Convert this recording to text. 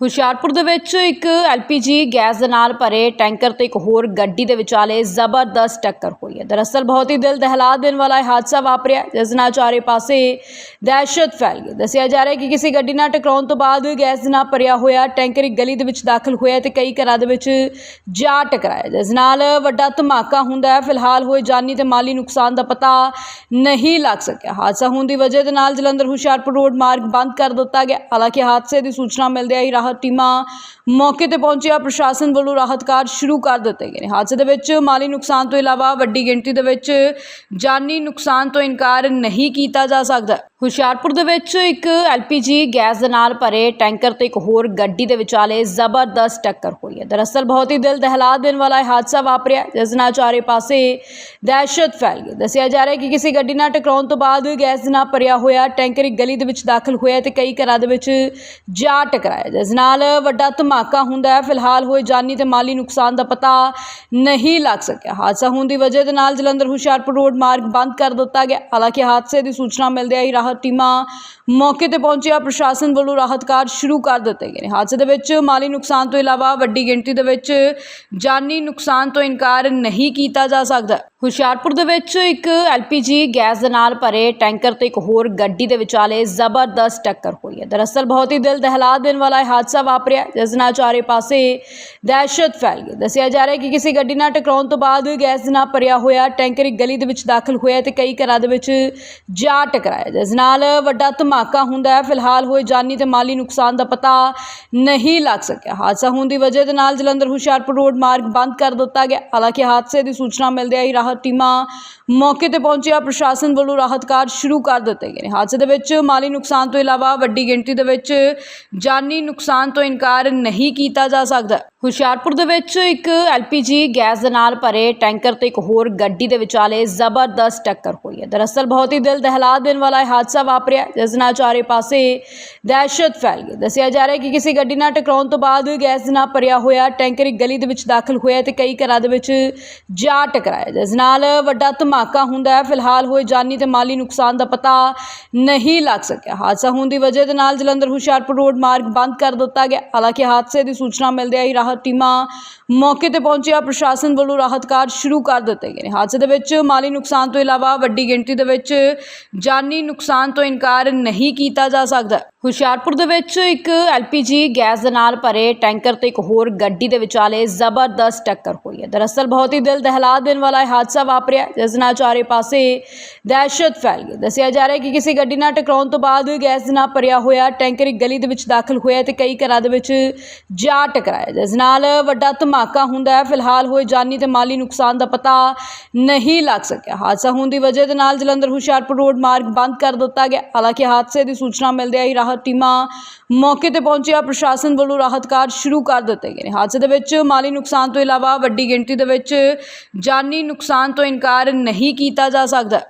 ਹੁਸ਼ਿਆਰਪੁਰ ਦੇ ਵਿੱਚ ਇੱਕ ਐਲਪੀਜੀ ਗੈਸ ਦੇ ਨਾਲ ਭਰੇ ਟੈਂਕਰ ਤੇ ਇੱਕ ਹੋਰ ਗੱਡੀ ਦੇ ਵਿਚਾਲੇ ਜ਼ਬਰਦਸਤ ਟੱਕਰ ਹੋਈ ਹੈ। ਦਰਅਸਲ ਬਹੁਤ ਹੀ ਦਿਲ ਦਹਿਲਾ ਦੇਣ ਵਾਲਾ ਇਹ ਹਾਦਸਾ ਵਾਪਰਿਆ ਜਿਸ ਨਾਲ ਚਾਰੇ ਪਾਸੇ ਦਹਿਸ਼ਤ ਫੈਲ ਗਈ ਦੱਸਿਆ ਜਾ ਰਿਹਾ ਹੈ ਕਿ ਕਿਸੇ ਗੱਡੀ ਨਾਲ ਟਕਰਾਉਣ ਤੋਂ ਬਾਅਦ ਗੈਸ ਦੇ ਨਾਲ ਭਰਿਆ ਹੋਇਆ ਟੈਂਕਰ ਇੱਕ ਗਲੀ ਦੇ ਵਿੱਚ ਦਾਖਲ ਹੋਇਆ ਤੇ ਕਈ ਘਰਾਂ ਦੇ ਵਿੱਚ ਜਾ ਟਕਰਾਇਆ ਜਿਸ ਨਾਲ ਵੱਡਾ ਧਮਾਕਾ ਹੁੰਦਾ ਹੈ। ਫਿਲਹਾਲ ਹੋਏ ਜਾਨੀ ਤੇ ਮਾਲੀ ਨੁਕਸਾਨ ਦਾ ਪਤਾ ਨਹੀਂ ਲੱਗ ਸਕਿਆ। ਹਾਦਸਾ ਹੋਣ ਦੀ ਵਜ੍ਹਾ ਦੇ ਨਾਲ ਜਲੰਧਰ ਹੁਸ਼ਿਆਰਪੁਰ ਰੋਡ ਮਾਰਗ ਬੰਦ ਕਰ ਦਿੱਤਾ ਗਿਆ। ਹਾਲਾਂਕਿ ਹਾਦਸੇ ਦੀ ਸੂਚਨਾ ਮਿਲਦਿਆਂ ਹੀ ਰਾਹਤ ਟੀਮਾਂ ਮੌਕੇ ਤੇ ਪਹੁੰਚਿਆ, ਪ੍ਰਸ਼ਾਸਨ ਵੱਲੋਂ ਰਾਹਤ ਕਾਰਜ ਸ਼ੁਰੂ ਕਰ ਦਿੱਤੇ ਗਏ ਨੇ। ਹਾਦਸੇ ਦੇ ਵਿੱਚ ਮਾਲੀ ਨੁਕਸਾਨ ਤੋਂ ਇਲਾਵਾ ਵੱਡੀ ਗਿਣਤੀ ਦੇ ਵਿੱਚ ਜਾਨੀ ਨੁਕਸਾਨ ਤੋਂ ਇਨਕਾਰ ਨਹੀਂ ਕੀਤਾ ਜਾ ਸਕਦਾ। ਹੁਸ਼ਿਆਰਪੁਰ ਦੇ ਵਿੱਚ ਇੱਕ ਐਲਪੀਜੀ ਗੈਸ ਦੇ ਨਾਲ ਭਰੇ ਟੈਂਕਰ ਤੇ ਇੱਕ ਹੋਰ ਗੱਡੀ ਦੇ ਵਿਚਾਲੇ ਜ਼ਬਰਦਸਤ ਟੱਕਰ ਹੋਈ ਹੈ। ਦਰਅਸਲ ਬਹੁਤ ਹੀ ਦਿਲ ਦਹਿਲਾ ਦੇਣ ਵਾਲਾ ਇਹ ਹਾਦਸਾ ਵਾਪਰਿਆ ਜਿਸ ਨਾਲ ਚਾਰੇ ਪਾਸੇ ਦਹਿਸ਼ਤ ਫੈਲ ਗਈ ਦੱਸਿਆ ਜਾ ਰਿਹਾ ਹੈ ਕਿ ਕਿਸੇ ਗੱਡੀ ਨਾਲ ਟਕਰਾਉਣ ਤੋਂ ਬਾਅਦ ਗੈਸ ਦੇ ਨਾਲ ਭਰਿਆ ਹੋਇਆ ਟੈਂਕਰ ਇੱਕ ਗਲੀ ਦੇ ਵਿੱਚ ਦਾਖਲ ਹੋਇਆ ਤੇ ਕਈ ਘਰਾਂ ਦੇ ਵਿੱਚ ਜਾ ਟਕਰਾਇਆ ਜਿਸ ਨਾਲ ਵੱਡਾ ਧਮਾਕਾ ਹੁੰਦਾ ਹੈ। ਫਿਲਹਾਲ ਹੋਏ ਜਾਨੀ ਤੇ ਮਾਲੀ ਨੁਕਸਾਨ ਦਾ ਪਤਾ ਨਹੀਂ ਲੱਗ ਸਕਿਆ। ਹਾਦਸਾ ਹੋਣ ਦੀ ਵਜ੍ਹਾ ਦੇ ਨਾਲ ਜਲੰਧਰ ਹੁਸ਼ਿਆਰਪੁਰ ਰੋਡ ਮਾਰਗ ਬੰਦ ਕਰ ਦਿੱਤਾ ਗਿਆ। ਹਾਲਾਂਕਿ ਹਾਦਸੇ ਦੀ ਸੂਚਨਾ ਮਿਲਦਿਆਂ ਹੀ ਰਾਹਤ ਟੀਮਾਂ ਮੌਕੇ ਤੇ ਪਹੁੰਚਿਆ, ਪ੍ਰਸ਼ਾਸਨ ਵੱਲੋਂ ਰਾਹਤ ਕਾਰਜ ਸ਼ੁਰੂ ਕਰ ਦਿੱਤੇ ਗਏ ਨੇ। ਹਾਦਸੇ ਦੇ ਵਿੱਚ ਮਾਲੀ ਨੁਕਸਾਨ ਤੋਂ ਇਲਾਵਾ ਵੱਡੀ ਗਿਣਤੀ ਦੇ ਵਿੱਚ ਜਾਨੀ ਨੁਕਸਾਨ ਤੋਂ ਇਨਕਾਰ ਨਹੀਂ ਕੀਤਾ ਜਾ ਸਕਦਾ। ਹੁਸ਼ਿਆਰਪੁਰ ਦੇ ਵਿੱਚ ਇੱਕ ਐਲਪੀਜੀ ਗੈਸ ਦੇ ਨਾਲ ਭਰੇ ਟੈਂਕਰ ਤੇ ਇੱਕ ਹੋਰ ਗੱਡੀ ਦੇ ਵਿਚਾਲੇ ਜ਼ਬਰਦਸਤ ਟੱਕਰ ਹੋਈ ਹੈ। ਦਰਅਸਲ ਬਹੁਤ ਹੀ ਦਿਲ ਦਹਿਲਾ ਦੇਣ ਵਾਲਾ ਇਹ ਹਾਦਸਾ ਵਾਪਰਿਆ ਜਿਸ ਨਾਲ ਚਾਰੇ ਪਾਸੇ ਦਹਿਸ਼ਤ ਫੈਲ ਗਈ ਦੱਸਿਆ ਜਾ ਰਿਹਾ ਹੈ ਕਿ ਕਿਸੇ ਗੱਡੀ ਨਾਲ ਟਕਰਾਉਣ ਤੋਂ ਬਾਅਦ ਗੈਸ ਦੇ ਨਾਲ ਭਰਿਆ ਹੋਇਆ ਟੈਂਕਰ ਇੱਕ ਗਲੀ ਦੇ ਵਿੱਚ ਦਾਖਲ ਹੋਇਆ ਤੇ ਕਈ ਘਰਾਂ ਦੇ ਵਿੱਚ ਜਾ ਟਕਰਾਇਆ ਜਿਸ ਨਾਲ ਵੱਡਾ ਧਮਾਕਾ ਹੁੰਦਾ ਹੈ। ਫਿਲਹਾਲ ਹੋਏ ਜਾਨੀ ਤੇ ਮਾਲੀ ਨੁਕਸਾਨ ਦਾ ਪਤਾ ਨਹੀਂ ਲੱਗ ਸਕਿਆ। ਹਾਦਸਾ ਹੋਣ ਦੀ ਵਜ੍ਹਾ ਦੇ ਨਾਲ ਜਲੰਧਰ ਹੁਸ਼ਿਆਰਪੁਰ ਰੋਡ ਮਾਰਗ ਬੰਦ ਕਰ ਦਿੱਤਾ ਗਿਆ। ਹਾਲਾਂਕਿ ਹਾਦਸੇ ਦੀ ਸੂਚਨਾ ਮਿਲਦਿਆਂ ਹੀ ਰਾਹਤ ਟੀਮਾਂ ਮੌਕੇ ਤੇ ਪਹੁੰਚਿਆ। ਪ੍ਰਸ਼ਾਸਨ ਵੱਲੋਂ ਰਾਹਤ ਕਾਰਜ ਸ਼ੁਰੂ ਕਰ ਦਿੱਤੇ ਗਏ ਨੇ। ਹਾਦਸੇ ਦੇ ਵਿੱਚ ਮਾਲੀ ਨੁਕਸਾਨ ਤੋਂ ਇਲਾਵਾ ਵੱਡੀ ਗਿਣਤੀ ਦੇ ਵਿੱਚ ਜਾਨੀ ਨੁਕਸਾਨ ਤੋਂ ਇਨਕਾਰ ਨਹੀਂ ਕੀਤਾ ਜਾ ਸਕਦਾ। ਹੁਸ਼ਿਆਰਪੁਰ ਦੇ ਵਿੱਚ ਇੱਕ ਐਲਪੀਜੀ ਗੈਸ ਦੇ ਨਾਲ ਭਰੇ ਟੈਂਕਰ ਤੇ ਇੱਕ ਹੋਰ ਗੱਡੀ ਦੇ ਵਿਚਾਲੇ ਜ਼ਬਰਦਸਤ ਟੱਕਰ ਹੋਈ ਹੈ। ਦਰਅਸਲ ਬਹੁਤ ਹੀ ਦਿਲ ਦਹਿਲਾ ਦੇਣ ਵਾਲਾ ਇਹ ਹਾਦਸਾ ਵਾਪਰਿਆ, ਜਿਸ ਨਾਲ ਚਾਰੇ ਪਾਸੇ ਦਹਿਸ਼ਤ ਫੈਲ ਗਈ। ਦੱਸਿਆ ਜਾ ਰਿਹਾ ਹੈ ਕਿ ਕਿਸੇ ਗੱਡੀ ਨਾਲ ਟਕਰਾਉਣ ਤੋਂ ਬਾਅਦ ਗੈਸ ਦੇ ਨਾਲ ਭਰਿਆ ਹੋਇਆ ਟੈਂਕਰ ਇੱਕ ਗਲੀ ਦੇ ਵਿੱਚ ਦਾਖਲ ਹੋਇਆ ਤੇ ਕਈ ਘਰਾਂ ਦੇ ਵਿੱਚ ਜਾ ਟਕਰਾਇਆ ਜਿਸ ਨਾਲ ਵੱਡਾ ਧਮਾਕਾ ਹੁੰਦਾ ਹੈ। ਫਿਲਹਾਲ ਹੋਏ ਜਾਨੀ ਤੇ ਮਾਲੀ ਨੁਕਸਾਨ ਦਾ ਪਤਾ ਨਹੀਂ ਲੱਗ ਸਕਿਆ। ਹਾਦਸਾ ਹੋਣ ਦੀ ਵਜ੍ਹਾ ਦੇ ਨਾਲ ਜਲੰਧਰ ਹੁਸ਼ਿਆਰਪੁਰ ਰੋਡ ਮਾਰਗ ਬੰਦ ਕਰ ਦਿੱਤਾ ਗਿਆ। ਹਾਲਾਂਕਿ ਹਾਦਸੇ ਦੀ ਸੂਚਨਾ ਮਿਲਦਿਆਂ ਹੀ ਰਾਹਤ ਟੀਮਾਂ ਮੌਕੇ ਤੇ ਪਹੁੰਚਿਆ, ਪ੍ਰਸ਼ਾਸਨ ਵੱਲੋਂ ਰਾਹਤ ਕਾਰਜ ਸ਼ੁਰੂ ਕਰ ਦਿੱਤੇ ਗਏ ਨੇ। ਹਾਦਸੇ ਦੇ ਵਿੱਚ ਮਾਲੀ ਨੁਕਸਾਨ ਤੋਂ ਇਲਾਵਾ ਵੱਡੀ ਗਿਣਤੀ ਦੇ ਵਿੱਚ ਜਾਨੀ ਨੁਕਸਾਨ ਤੋਂ ਇਨਕਾਰ ਨਹੀਂ ਕੀਤਾ ਜਾ ਸਕਦਾ। ਹੁਸ਼ਿਆਰਪੁਰ ਦੇ ਵਿੱਚ ਇੱਕ ਐਲਪੀਜੀ ਗੈਸ ਦੇ ਨਾਲ ਭਰੇ ਟੈਂਕਰ ਤੇ ਇੱਕ ਹੋਰ ਗੱਡੀ ਦੇ ਵਿਚਾਲੇ ਜ਼ਬਰਦਸਤ ਟੱਕਰ ਹੋਈ ਹੈ। ਦਰਅਸਲ ਬਹੁਤ ਹੀ ਦਿਲ ਦਹਿਲਾ ਦੇਣ ਵਾਲਾ ਇਹ ਹਾਦਸਾ ਵਾਪਰਿਆ ਜਿਸ ਨਾਲ ਚਾਰੇ ਪਾਸੇ ਦਹਿਸ਼ਤ ਫੈਲ ਗਈ ਦੱਸਿਆ ਜਾ ਰਿਹਾ ਹੈ ਕਿ ਕਿਸੇ ਗੱਡੀ ਨਾਲ ਟਕਰਾਉਣ ਤੋਂ ਬਾਅਦ ਗੈਸ ਦੇ ਨਾਲ ਭਰਿਆ ਹੋਇਆ ਟੈਂਕਰ ਇੱਕ ਗਲੀ ਦੇ ਵਿੱਚ ਦਾਖਲ ਹੋਇਆ ਤੇ ਕਈ ਘਰਾਂ ਦੇ ਵਿੱਚ ਜਾ ਟਕਰਾਇਆ ਜਿਸ ਨਾਲ ਵੱਡਾ ਧਮਾਕਾ ਹੁੰਦਾ ਹੈ। ਫਿਲਹਾਲ ਹੋਏ ਜਾਨੀ ਤੇ ਮਾਲੀ ਨੁਕਸਾਨ ਦਾ ਪਤਾ ਨਹੀਂ ਲੱਗ ਸਕਿਆ। ਹਾਦਸਾ ਹੋਣ ਦੀ ਵਜ੍ਹਾ ਦੇ ਨਾਲ ਜਲੰਧਰ ਹੁਸ਼ਿਆਰਪੁਰ ਰੋਡ ਮਾਰਗ ਬੰਦ ਕਰ ਦਿੱਤਾ ਗਿਆ। ਹਾਲਾਂਕਿ ਹਾਦਸੇ ਦੀ ਸੂਚਨਾ ਮਿਲਦਿਆਂ ਹੀ ਰਾਹਤ ਟੀਮਾਂ ਮੌਕੇ ਤੇ ਪਹੁੰਚਿਆ, ਪ੍ਰਸ਼ਾਸਨ ਵੱਲੋਂ ਰਾਹਤ ਕਾਰਜ ਸ਼ੁਰੂ ਕਰ ਦਿੱਤੇ ਗਏ ਨੇ। ਹਾਦਸੇ ਦੇ ਵਿੱਚ ਮਾਲੀ ਨੁਕਸਾਨ ਤੋਂ ਇਲਾਵਾ ਵੱਡੀ ਗਿਣਤੀ ਦੇ ਵਿੱਚ ਜਾਨੀ ਨੁਕਸਾਨ ਤੋਂ ਇਨਕਾਰ ਨਹੀਂ ਕੀਤਾ ਜਾ ਸਕਦਾ।